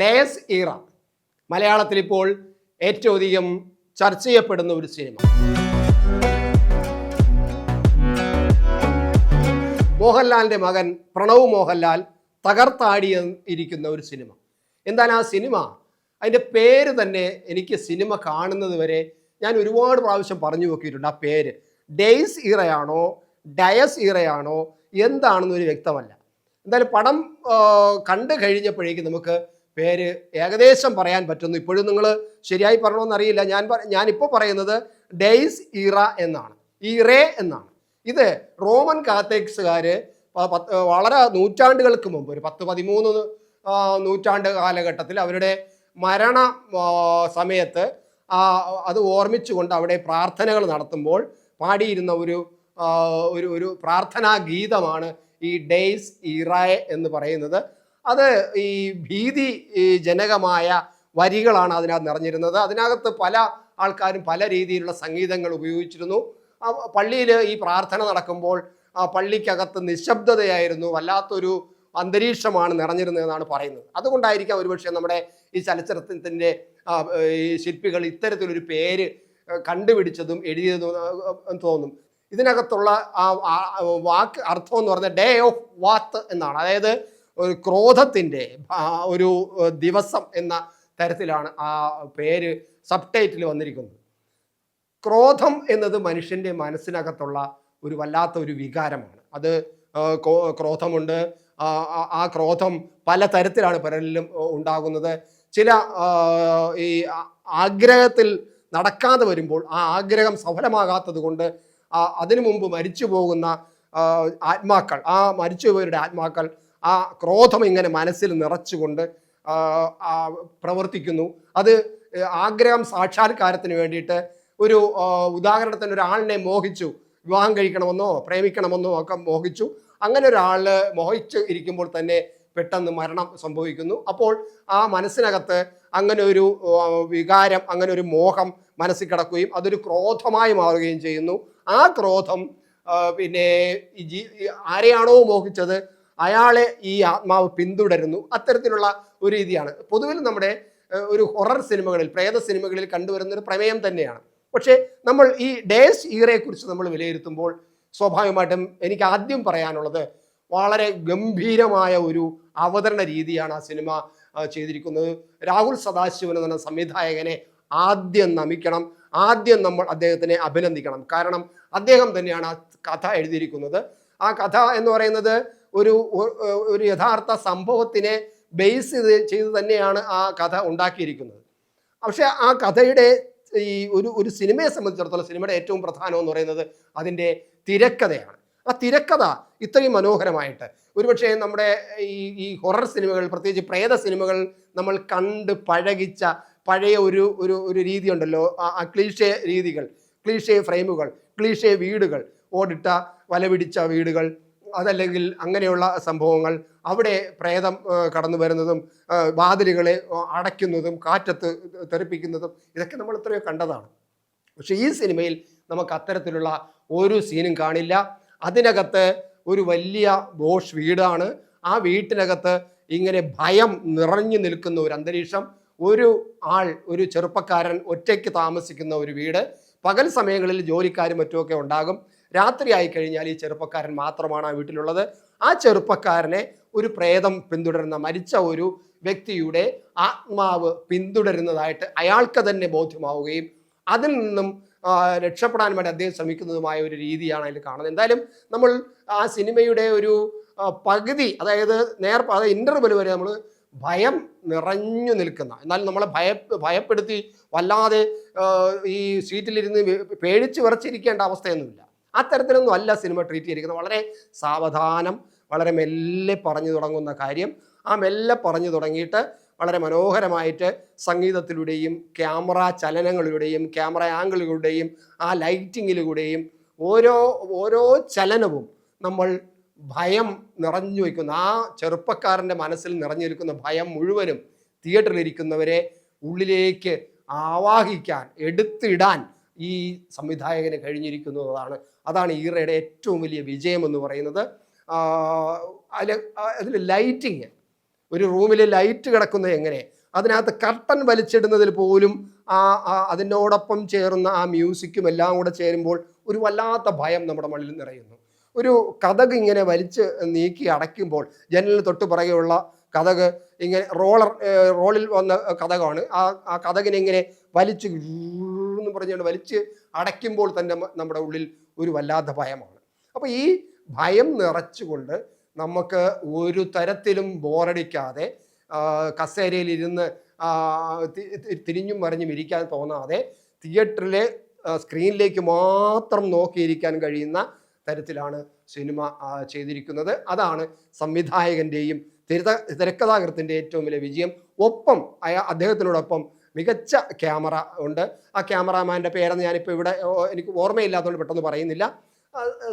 Diaz ഈറ മലയാളത്തിൽ ഇപ്പോൾ ഏറ്റവും അധികം ചർച്ച ചെയ്യപ്പെടുന്ന ഒരു സിനിമ. മോഹൻലാലിന്റെ മകൻ പ്രണവ് മോഹൻലാൽ തകർത്താടി ഇരിക്കുന്ന ഒരു സിനിമ. എന്താണ് ആ സിനിമ? അതിന്റെ പേര് തന്നെ എനിക്ക് സിനിമ കാണുന്നത് വരെ ഞാൻ ഒരുപാട് പ്രാവശ്യം പറഞ്ഞു നോക്കിയിട്ടുണ്ട് ആ പേര്. ഡെയ്സ് ഈറയാണോ ഡയസ് ഈറയാണോ എന്താണെന്നൊരു വ്യക്തമല്ല. എന്തായാലും പടം കണ്ടു കഴിഞ്ഞപ്പോഴേക്കും നമുക്ക് പേര് ഏകദേശം പറയാൻ പറ്റുന്നു. ഇപ്പോഴും നിങ്ങൾ ശരിയായി പറയണമെന്നറിയില്ല ഞാൻ ഞാനിപ്പോൾ പറയുന്നത് ഡെയ്സ് ഇറ എന്നാണ്. ഇറേ എന്നാണ്. ഇത് റോമൻ കാത്തലിക്സുകാർ വളരെ നൂറ്റാണ്ടുകൾക്ക് മുമ്പ് ഒരു പത്ത് പതിമൂന്ന് നൂറ്റാണ്ട് കാലഘട്ടത്തിൽ അവരുടെ മരണ സമയത്ത് അത് ഓർമ്മിച്ചുകൊണ്ട് അവിടെ പ്രാർത്ഥനകൾ നടത്തുമ്പോൾ പാടിയിരുന്ന ഒരു ഒരു ഒരു പ്രാർത്ഥനാ ഗീതമാണ് ഈ ഡെയ്സ് ഇറ എന്ന് പറയുന്നത്. അത് ഈ ഭീതി ജനകമായ വരികളാണ് അതിനകത്ത് നിറഞ്ഞിരുന്നത്. അതിനകത്ത് പല ആൾക്കാരും പല രീതിയിലുള്ള സംഗീതങ്ങൾ ഉപയോഗിച്ചിരുന്നു. പള്ളിയിൽ ഈ പ്രാർത്ഥന നടക്കുമ്പോൾ ആ പള്ളിക്കകത്ത് നിശബ്ദതയായിരുന്നു വല്ലാത്തൊരു അന്തരീക്ഷമാണ് നിറഞ്ഞിരുന്നതെന്നാണ് പറയുന്നത്. അതുകൊണ്ടായിരിക്കാം ഒരുപക്ഷെ നമ്മുടെ ഈ ചലച്ചിത്രത്തിന്റെ ഈ ശില്പികൾ ഇത്തരത്തിലൊരു പേര് കണ്ടുപിടിച്ചതും എഴുതിയതും തോന്നും. ഇതിനകത്തുള്ള ആ വാക്ക് അർത്ഥം എന്ന് പറഞ്ഞാൽ ഡേ ഓഫ് വാത്ത് എന്നാണ്. അതായത് ഒരു ക്രോധത്തിന്റെ ഒരു ദിവസം എന്ന തരത്തിലാണ് ആ പേര് സബ് ടൈറ്റിൽ വന്നിരിക്കുന്നത്. ക്രോധം എന്നത് മനുഷ്യന്റെ മനസ്സിനകത്തുള്ള ഒരു വല്ലാത്ത ഒരു വികാരമാണ്. അത് ക്രോധമുണ്ട്. ആ, ക്രോധം പല തരത്തിലാണ് പലരിലും ഉണ്ടാകുന്നത്. ചില ഈ ആഗ്രഹത്തിൽ നടക്കാതെ വരുമ്പോൾ ആ ആഗ്രഹം സഫലമാകാത്തത് കൊണ്ട് അതിനു മുമ്പ് മരിച്ചു പോകുന്ന ആത്മാക്കൾ ആ മരിച്ചുപോയവരുടെ ആത്മാക്കൾ ആ ക്രോധം ഇങ്ങനെ മനസ്സിൽ നിറച്ചുകൊണ്ട് പ്രവർത്തിക്കുന്നു. അത് ആഗ്രഹം സാക്ഷാത്കാരത്തിന് വേണ്ടിയിട്ട് ഒരു ഉദാഹരണത്തിന് ഒരാളിനെ മോഹിച്ചു വിവാഹം കഴിക്കണമെന്നോ പ്രേമിക്കണമെന്നോ ഒക്കെ മോഹിച്ചു. അങ്ങനെ ഒരാൾ മോഹിച്ച് ഇരിക്കുമ്പോൾ തന്നെ പെട്ടെന്ന് മരണം സംഭവിക്കുന്നു. അപ്പോൾ ആ മനസ്സിനകത്ത് അങ്ങനെ ഒരു വികാരം അങ്ങനെ ഒരു മോഹം മനസ്സിൽ കിടക്കുകയും അതൊരു ക്രോധമായി മാറുകയും ചെയ്യുന്നു. ആ ക്രോധം പിന്നെ ആരെയാണോ മോഹിച്ചത് അയാളെ ഈ ആത്മാവ് പിന്തുടരുന്നു. അത്തരത്തിലുള്ള ഒരു രീതിയാണ്. പൊതുവിൽ നമ്മുടെ ഒരു ഹൊറർ സിനിമകളിൽ പ്രേത സിനിമകളിൽ കണ്ടുവരുന്ന ഒരു പ്രമേയം തന്നെയാണ്. പക്ഷേ നമ്മൾ ഈ ഡേസ് ഈറയെക്കുറിച്ച് നമ്മൾ വിലയിരുത്തുമ്പോൾ സ്വാഭാവികമായിട്ടും എനിക്ക് ആദ്യം പറയാനുള്ളത് വളരെ ഗംഭീരമായ ഒരു അവതരണ രീതിയാണ് ആ സിനിമ ചെയ്തിരിക്കുന്നത്. രാഹുൽ സദാശിവൻ എന്ന സംവിധായകനെ ആദ്യം നമിക്കണം. ആദ്യം നമ്മൾ അദ്ദേഹത്തിനെ അഭിനന്ദിക്കണം. കാരണം അദ്ദേഹം തന്നെയാണ് ആ കഥ എഴുതിയിരിക്കുന്നത്. ആ കഥ എന്ന് പറയുന്നത് ഒരു ഒരു യഥാർത്ഥ സംഭവത്തിനെ ബേസ് ചെയ്ത് ചെയ്ത് തന്നെയാണ് ആ കഥ ഉണ്ടാക്കിയിരിക്കുന്നത്. പക്ഷേ ആ കഥയുടെ ഈ ഒരു ഒരു സിനിമയെ സംബന്ധിച്ചിടത്തോളം സിനിമയുടെ ഏറ്റവും പ്രധാനമെന്ന് പറയുന്നത് അതിന്റെ തിരക്കഥയാണ്. ആ തിരക്കഥ ഇത്രയും മനോഹരമായിട്ട്. ഒരുപക്ഷെ നമ്മുടെ ഈ ഈ ഹൊറർ സിനിമകൾ പ്രത്യേകിച്ച് പ്രേത സിനിമകൾ നമ്മൾ കണ്ട് പഴകിച്ച പഴയ ഒരു ഒരു ഒരു രീതി ഉണ്ടല്ലോ ആ- ആ ക്ലീഷേ രീതികൾ ക്ലീഷേ ഫ്രെയിമുകൾ ക്ലീഷേ വീടുകൾ ഓടിട്ട വലപിടിച്ച വീടുകൾ അതല്ലെങ്കിൽ അങ്ങനെയുള്ള സംഭവങ്ങൾ അവിടെ പ്രേതം കടന്നു വരുന്നതും വാതിലുകളെ അടയ്ക്കുന്നതും കാറ്റത്ത് തെറിപ്പിക്കുന്നതും ഇതൊക്കെ നമ്മൾ എത്രയോ കണ്ടതാണ്. പക്ഷേ ഈ സിനിമയിൽ നമുക്ക് അത്തരത്തിലുള്ള ഒരു സീനും കാണില്ല. അതിനകത്ത് ഒരു വലിയ ബോഷ് വീടാണ്. ആ വീട്ടിനകത്ത് ഇങ്ങനെ ഭയം നിറഞ്ഞു നിൽക്കുന്ന ഒരു അന്തരീക്ഷം ഒരു ആൾ ഒരു ചെറുപ്പക്കാരൻ ഒറ്റയ്ക്ക് താമസിക്കുന്ന ഒരു വീട്. പകൽ സമയങ്ങളിൽ ജോലിക്കാരും മറ്റുമൊക്കെ ഉണ്ടാകും. രാത്രി ആയി കഴിഞ്ഞാൽ ഈ ചെറുപ്പക്കാരൻ മാത്രമാണ് ആ വീട്ടിലുള്ളത്. ആ ചെറുപ്പക്കാരനെ ഒരു പ്രേതം പിന്തുടരുന്ന മരിച്ച ഒരു വ്യക്തിയുടെ ആത്മാവ് പിന്തുടരുന്നതായിട്ട് അയാൾക്ക് തന്നെ ബോധ്യമാവുകയും അതിൽ നിന്നും രക്ഷപ്പെടാൻ വേണ്ടി അദ്ദേഹം ശ്രമിക്കുന്നതുമായ ഒരു രീതിയാണ് അതിൽ കാണുന്നത്. എന്തായാലും നമ്മൾ ആ സിനിമയുടെ ഒരു പകുതി അതായത് നേർ അതായത് ഇന്റർവെൽ വരെ നമ്മൾ ഭയം നിറഞ്ഞു നിൽക്കുന്ന എന്നാൽ നമ്മളെ ഭയ ഭയപ്പെടുത്തി വല്ലാതെ ഈ സീറ്റിലിരുന്ന് പേടിച്ച് വിറച്ചിരിക്കേണ്ട അവസ്ഥയൊന്നുമില്ല. അത്തരത്തിലൊന്നും അല്ല സിനിമ ട്രീറ്റ് ചെയ്തിരിക്കുന്നത്. വളരെ സാവധാനം വളരെ മെല്ലെ പറഞ്ഞു തുടങ്ങുന്ന കാര്യം. ആ മെല്ലെ പറഞ്ഞു തുടങ്ങിയിട്ട് വളരെ മനോഹരമായിട്ട് സംഗീതത്തിലൂടെയും ക്യാമറ ചലനങ്ങളിലൂടെയും ക്യാമറ ആംഗിളുകളുടെയും ആ ലൈറ്റിങ്ങിലൂടെയും ഓരോ ഓരോ ചലനവും നമ്മൾ ഭയം നിറഞ്ഞു വയ്ക്കുന്ന ആ ചെറുപ്പക്കാരന്റെ മനസ്സിൽ നിറഞ്ഞിരിക്കുന്ന ഭയം മുഴുവനും തിയേറ്ററിലിരിക്കുന്നവരെ ഉള്ളിലേക്ക് ആവാഹിക്കാൻ എടുത്തിടാൻ ഈ സംവിധായകന് കഴിഞ്ഞിരിക്കുന്നു എന്നതാണ്. അതാണ് ഈറയുടെ ഏറ്റവും വലിയ വിജയം എന്ന് പറയുന്നത്. അതിൽ അതിൽ ലൈറ്റിങ് ഒരു റൂമിൽ ലൈറ്റ് കിടക്കുന്നത് എങ്ങനെ? അതിനകത്ത് കർട്ടൻ വലിച്ചിടുന്നതിൽ പോലും ആ അതിനോടൊപ്പം ചേർന്ന ആ മ്യൂസിക്കും എല്ലാം കൂടെ ചേരുമ്പോൾ ഒരു വല്ലാത്ത ഭയം നമ്മുടെ മണ്ണിൽ നിറയുന്നു. ഒരു കഥക് ഇങ്ങനെ വലിച്ച് നീക്കി അടയ്ക്കുമ്പോൾ ജനലിന് തൊട്ട് പുറകെയുള്ള കഥക് ഇങ്ങനെ റോളർ റോളിൽ വന്ന കഥകാണ്. ആ ആ കഥകിനെ ഇങ്ങനെ വലിച്ച് എന്ന് പറഞ്ഞുകൊണ്ട് വലിച്ച് അടയ്ക്കുമ്പോൾ തന്നെ നമ്മുടെ ഉള്ളിൽ ഒരു വല്ലാത്ത ഭയമാണ്. അപ്പോൾ ഈ ഭയം നിറച്ചുകൊണ്ട് നമുക്ക് ഒരു തരത്തിലും ബോറടിക്കാതെ കസേരയിൽ ഇരുന്ന് തിരിഞ്ഞും മറിഞ്ഞും ഇരിക്കാൻ തോന്നാതെ തിയേറ്ററിലെ സ്ക്രീനിലേക്ക് മാത്രം നോക്കിയിരിക്കാൻ കഴിയുന്ന തരത്തിലാണ് സിനിമ ചെയ്തിരിക്കുന്നത്. അതാണ് സംവിധായകന്റെയും തിരക്കഥാകൃത്തിന്റെ ഏറ്റവും വലിയ വിജയം. ഒപ്പം അദ്ദേഹത്തിനോടൊപ്പം മികച്ച ക്യാമറ ഉണ്ട്. ആ ക്യാമറാമാന്റെ പേരെന്ന് ഞാനിപ്പോൾ ഇവിടെ എനിക്ക് ഓർമ്മയില്ലാത്തതുകൊണ്ട് പെട്ടെന്ന് പറയുന്നില്ല.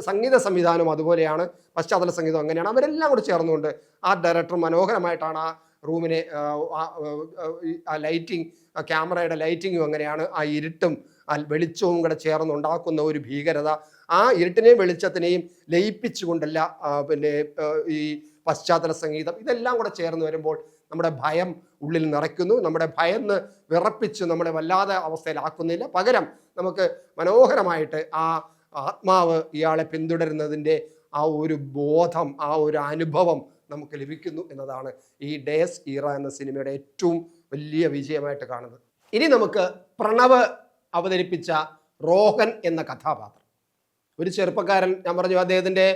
സംഗീത സംവിധാനം അതുപോലെയാണ്. പശ്ചാത്തല സംഗീതം അങ്ങനെയാണ്. അവരെല്ലാം കൂടി ചേർന്നുകൊണ്ട് ആ ഡയറക്ടർ മനോഹരമായിട്ടാണ് ആ റൂമിനെ ആ, ലൈറ്റിംഗ് ക്യാമറയുടെ ലൈറ്റിങ്ങും അങ്ങനെയാണ് ആ ഇരുട്ടും ആ വെളിച്ചവും കൂടെ ചേർന്നുണ്ടാക്കുന്ന ഒരു ഭീകരത. ആ ഇരുട്ടിനെയും വെളിച്ചത്തിനെയും ലയിപ്പിച്ചുകൊണ്ടല്ല പിന്നെ ഈ പശ്ചാത്തല സംഗീതം. ഇതെല്ലാം കൂടെ ചേർന്ന് വരുമ്പോൾ നമ്മുടെ ഭയം ഉള്ളിൽ നിറയ്ക്കുന്നു നമ്മുടെ ഭയന്ന് വിറപ്പിച്ച് നമ്മളെ വല്ലാതെ അവസ്ഥയിലാക്കുന്നില്ല. പകരം നമുക്ക് മനോഹരമായിട്ട് ആ ആത്മാവ് ഇയാളെ പിന്തുടരുന്നതിന്റെ ആ ഒരു ബോധം ആ ഒരു അനുഭവം നമുക്ക് ലഭിക്കുന്നു എന്നതാണ് ഈ ഡേസ് ഈറ എന്ന സിനിമയുടെ ഏറ്റവും വലിയ വിജയമായിട്ട് കാണുന്നത്. ഇനി നമുക്ക് പ്രണവ് അവതരിപ്പിച്ച റോഹൻ എന്ന കഥാപാത്രം. ഒരു ചെറുപ്പക്കാരൻ ഞാൻ പറഞ്ഞു അദ്ദേഹത്തിന്റെ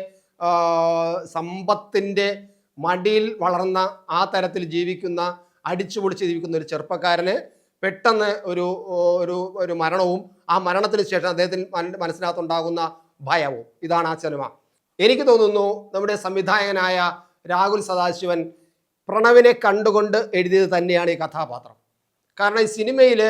സമ്പത്തിന്റെ മടിയിൽ വളർന്ന ആ തരത്തിൽ ജീവിക്കുന്ന അടിച്ചു പൊളിച്ച് ജീവിക്കുന്ന ഒരു ചെറുപ്പക്കാരന് പെട്ടെന്ന് ഒരു ഒരു ഒരു മരണവും ആ മരണത്തിന് ശേഷം അദ്ദേഹത്തിന് മന- മനസ്സിനകത്തുണ്ടാകുന്ന ഭയവും. ഇതാണ് ആ സിനിമ. എനിക്ക് തോന്നുന്നു നമ്മുടെ സംവിധായകനായ രാഹുൽ സദാശിവൻ പ്രണവിനെ കണ്ടുകൊണ്ട് എഴുതിയത് തന്നെയാണ് ഈ കഥാപാത്രം. കാരണം ഈ സിനിമയിൽ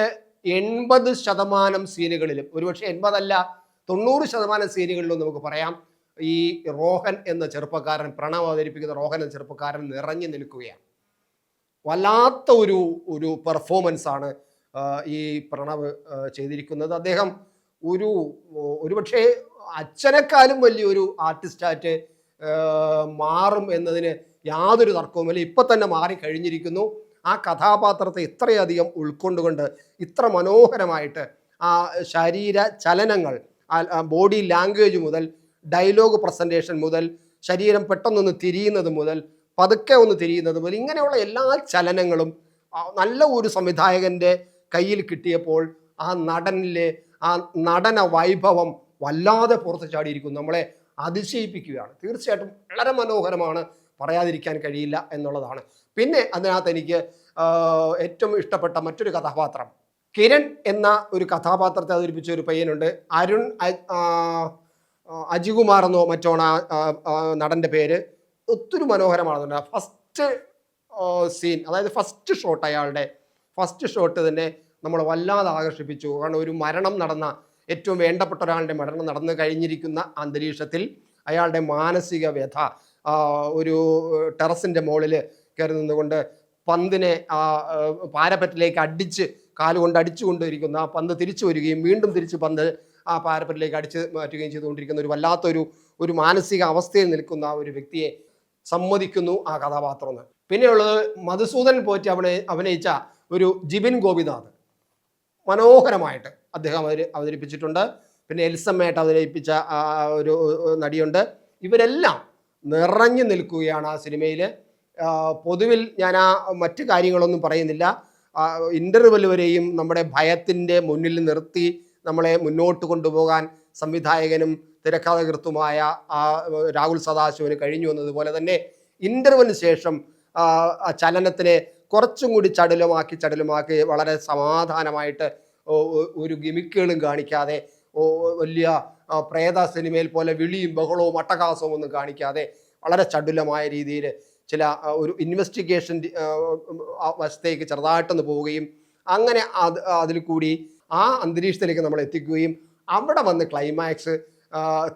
എൺപത് ശതമാനം സീനുകളിലും ഒരുപക്ഷെ എൺപതല്ല തൊണ്ണൂറ് ശതമാനം സീനുകളിലും നമുക്ക് പറയാം ഈ റോഹൻ എന്ന ചെറുപ്പക്കാരൻ പ്രണവ് അവതരിപ്പിക്കുന്ന റോഹൻ എന്ന ചെറുപ്പക്കാരൻ നിറഞ്ഞു നിൽക്കുകയാണ്. വല്ലാത്ത ഒരു ഒരു പെർഫോമൻസ് ആണ് ഈ പ്രണവ് ചെയ്തിരിക്കുന്നത്. അദ്ദേഹം ഒരു ഒരുപക്ഷെ അച്ഛനെക്കാളും വലിയൊരു ആർട്ടിസ്റ്റായിട്ട് മാറും എന്നതിന് യാതൊരു തർക്കവുമില്ല. ഇപ്പം തന്നെ മാറിക്കഴിഞ്ഞിരിക്കുന്നു ആ കഥാപാത്രത്തെ ഇത്രയധികം ഉൾക്കൊണ്ടുകൊണ്ട് ഇത്ര മനോഹരമായിട്ട് ആ ശരീര ചലനങ്ങൾ ബോഡി ലാംഗ്വേജ് മുതൽ ഡയലോഗ് പ്രസന്റേഷൻ മുതൽ ശരീരം പെട്ടെന്നൊന്ന് തിരിയുന്നത് മുതൽ പതുക്കെ ഒന്ന് തിരിയുന്നത് പോലെ ഇങ്ങനെയുള്ള എല്ലാ ചലനങ്ങളും നല്ല ഒരു സംവിധായകന്റെ കയ്യിൽ കിട്ടിയപ്പോൾ ആ നടനിലെ ആ നടന വൈഭവം വല്ലാതെ പുറത്ത് ചാടിയിരിക്കുന്നു. നമ്മളെ അതിശയിപ്പിക്കുകയാണ്. തീർച്ചയായിട്ടും വളരെ മനോഹരമാണ്. പറയാതിരിക്കാൻ കഴിയില്ല എന്നുള്ളതാണ്. പിന്നെ അതിനകത്ത് എനിക്ക് ഏറ്റവും ഇഷ്ടപ്പെട്ട മറ്റൊരു കഥാപാത്രം. കിരൺ എന്ന ഒരു കഥാപാത്രത്തെ അവതരിപ്പിച്ച ഒരു പയ്യനുണ്ട്. അരുൺ അജികുമാർ എന്നോ മറ്റോണ നടന്റെ പേര്. ഒത്തിരി മനോഹരമാണ് ഫസ്റ്റ് സീൻ അതായത് ഫസ്റ്റ് ഷോട്ട് അയാളുടെ ഫസ്റ്റ് ഷോട്ട് തന്നെ നമ്മൾ വല്ലാതെ ആകർഷിപ്പിച്ചു. കാരണം ഒരു മരണം നടന്ന ഏറ്റവും വേണ്ടപ്പെട്ട ഒരാളുടെ മരണം നടന്നു കഴിഞ്ഞിരിക്കുന്ന അന്തരീക്ഷത്തിൽ അയാളുടെ മാനസിക വ്യഥ ഒരു ടെറസിന്റെ മുകളിൽ കയറി നിന്നുകൊണ്ട് പന്തിനെ ആ പാരപ്പറ്റിലേക്ക് അടിച്ച് കാലുകൊണ്ട് അടിച്ചു കൊണ്ടിരിക്കുന്ന ആ പന്ത് തിരിച്ചു വരികയും വീണ്ടും തിരിച്ച് പന്ത് ആ പാരപ്പറ്റിലേക്ക് അടിച്ച് മാറ്റുകയും ചെയ്തുകൊണ്ടിരിക്കുന്ന ഒരു വല്ലാത്തൊരു ഒരു മാനസിക അവസ്ഥയിൽ നിൽക്കുന്ന ഒരു വ്യക്തിയെ സമ്മതിക്കുന്നു ആ കഥാപാത്രം എന്ന് പിന്നെയുള്ളത് മധുസൂദൻ പോറ്റി അവിടെ അഭിനയിച്ച ഒരു ജിബിൻ ഗോപിനാഥ്. മനോഹരമായിട്ട് അദ്ദേഹം അവർ അവതരിപ്പിച്ചിട്ടുണ്ട്. പിന്നെ എൽസമ്മയായിട്ട് അവതരിപ്പിച്ച ഒരു നടിയുണ്ട്. ഇവരെല്ലാം നിറഞ്ഞു നിൽക്കുകയാണ് ആ സിനിമയിൽ പൊതുവിൽ ഞാൻ ആ മറ്റു കാര്യങ്ങളൊന്നും പറയുന്നില്ല. ഇന്റർവെൽ വരെയും നമ്മുടെ ഭയത്തിന്റെ മുന്നിൽ നിർത്തി നമ്മളെ മുന്നോട്ട് കൊണ്ടുപോകാൻ സംവിധായകനും തിരക്കഥാകൃത്തുമായ ആ രാഹുൽ സദാശിവന് കഴിഞ്ഞു എന്നതുപോലെ തന്നെ ഇന്റർവെലിന് ശേഷം ചലനത്തിനെ കുറച്ചും കൂടി ചടുലമാക്കി ചടുലമാക്കി വളരെ സമാധാനമായിട്ട് ഒരു ഗിമിക്കുകളും കാണിക്കാതെ വലിയ പ്രേത സിനിമയിൽ പോലെ വിളിയും ബഹളവും അട്ടഹാസവും ഒന്നും കാണിക്കാതെ വളരെ ചടുലമായ രീതിയിൽ ചില ഒരു ഇൻവെസ്റ്റിഗേഷൻ വശത്തേക്ക് ചെറുതായിട്ടൊന്ന് പോവുകയും അങ്ങനെ അത് അതിൽ കൂടി ആ അന്തരീക്ഷത്തിലേക്ക് നമ്മൾ എത്തിക്കുകയും അവിടെ വന്ന് ക്ലൈമാക്സ്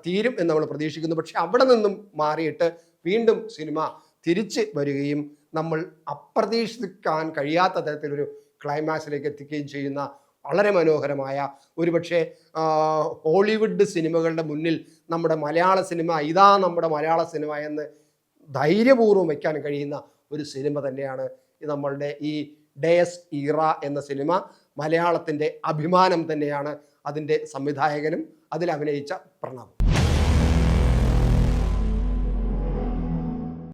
തീരും എന്ന് നമ്മൾ പ്രതീക്ഷിക്കുന്നു. പക്ഷെ അവിടെ നിന്നും മാറിയിട്ട് വീണ്ടും സിനിമ തിരിച്ച് വരികയും നമ്മൾ അപ്രതീക്ഷിക്കാൻ കഴിയാത്ത തരത്തിലൊരു ക്ലൈമാക്സിലേക്ക് എത്തിക്കുകയും ചെയ്യുന്ന വളരെ മനോഹരമായ ഒരുപക്ഷെ പക്ഷേ ഹോളിവുഡ് സിനിമകളുടെ മുന്നിൽ നമ്മുടെ മലയാള സിനിമ ഇതാ നമ്മുടെ മലയാള സിനിമ എന്ന് ധൈര്യപൂർവം വയ്ക്കാൻ കഴിയുന്ന ഒരു സിനിമ തന്നെയാണ് നമ്മളുടെ ഈ ഡേസ് ഈറ എന്ന സിനിമ. മലയാളത്തിന്റെ അഭിമാനം തന്നെയാണ് അതിന്റെ സംവിധായകനും അതിൽ അഭിനയിച്ച പ്രണവ്